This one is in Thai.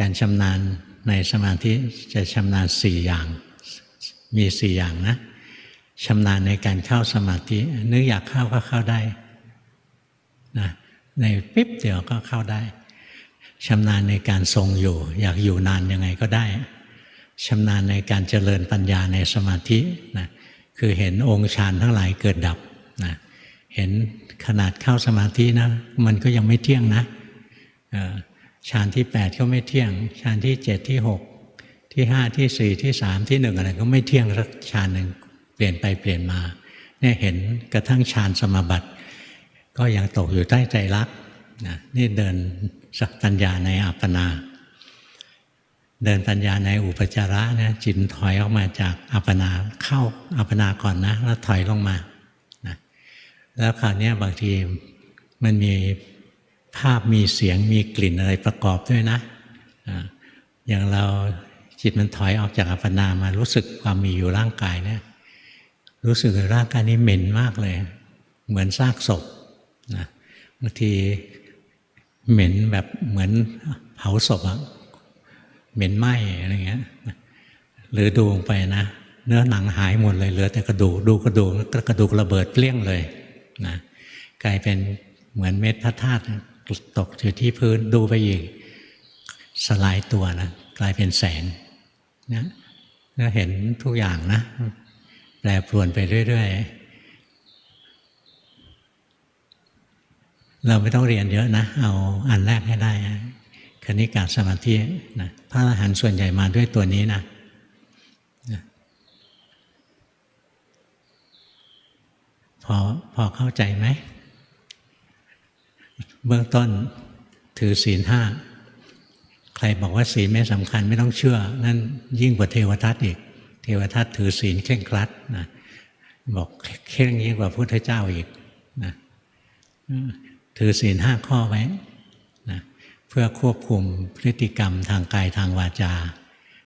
การชำนาญในสมาธิจะชำนาญสี่อย่าง มีสี่อย่างนะชำนาญในการเข้าสมาธิ นึกอยากเข้าก็เข้าได้นะในปิ๊บเดียวก็เข้าได้ชำนาญในการทรงอยู่ อยากอยู่นานยังไงก็ได้ชำนาญในการเจริญปัญญาในสมาธินะคือเห็นองค์ฌานทั้งหลายเกิดดับนะเห็นขนาดเข้าสมาธินะ มันก็ยังไม่เที่ยงนะ ฌานที่ 8 ก็ไม่เที่ยงฌานที่ 7 ที่ 6 ที่ 5 ที่ 4 ที่ 3 ที่ 1 อะไรก็ไม่เที่ยงสักฌานหนึ่งเปลี่ยนไปเปลี่ยนมาเนี่ยเห็นกระทั่งฌานสมาบัติ ก็ยังตกอยู่ใต้ใจรักนะนี่เดินสักปัญญาในอัปปนา เดินปัญญาในอุปจาระนะจิตถอยออกมาจากอัปปนาเข้าอัปปนาก่อนนะแล้วถอยลงมานะแล้วคราวนี้บางทีมันมี ภาพมีเสียงมีกลิ่นอะไรประกอบด้วยนะอย่างเราจิตมันถอยออกจากอัปปนามารู้สึกความมีอยู่ร่างกายเนี่ยรู้สึกร่างกายนี้เหม็นมากเลย เหมือนซากศพนะบางทีเหม็นแบบเหมือนเผาศพอะเหม็นไหมอะไรเงี้ยหรือดูลงไปนะเนื้อหนังหายหมดเลยเหลือแต่กระดูกดูกระดูกกระดูกระเบิดเปรี้ยงเลยนะกลายเป็นเหมือนเม็ดพระธาตุ ตกอยู่ที่พื้นดูไปอีก สลายตัวนะกลายเป็นแสงนะก็เห็นทุกอย่างนะ แปรปรวนไปเรื่อย ๆ เราไม่ต้องเรียนเยอะนะ เอาอันแรกให้ได้คณิกาสมาธินะพระอรหันต์ส่วนใหญ่มาด้วยตัวนี้นะพอพอเข้าใจไหม เบื้องต้นถือศีลห้าใครบอกว่าศีลไม่สำคัญไม่ต้องเชื่อ นั่นยิ่งกว่าเทวทัตอีก เทวทัตถือศีลเคร่งครัดนะบอกเคร่งยิ่งกว่าพุทธเจ้าอีกนะถือศีลห้าข้อไว้นะเพื่อควบคุมพฤติกรรมทางกายทางวาจา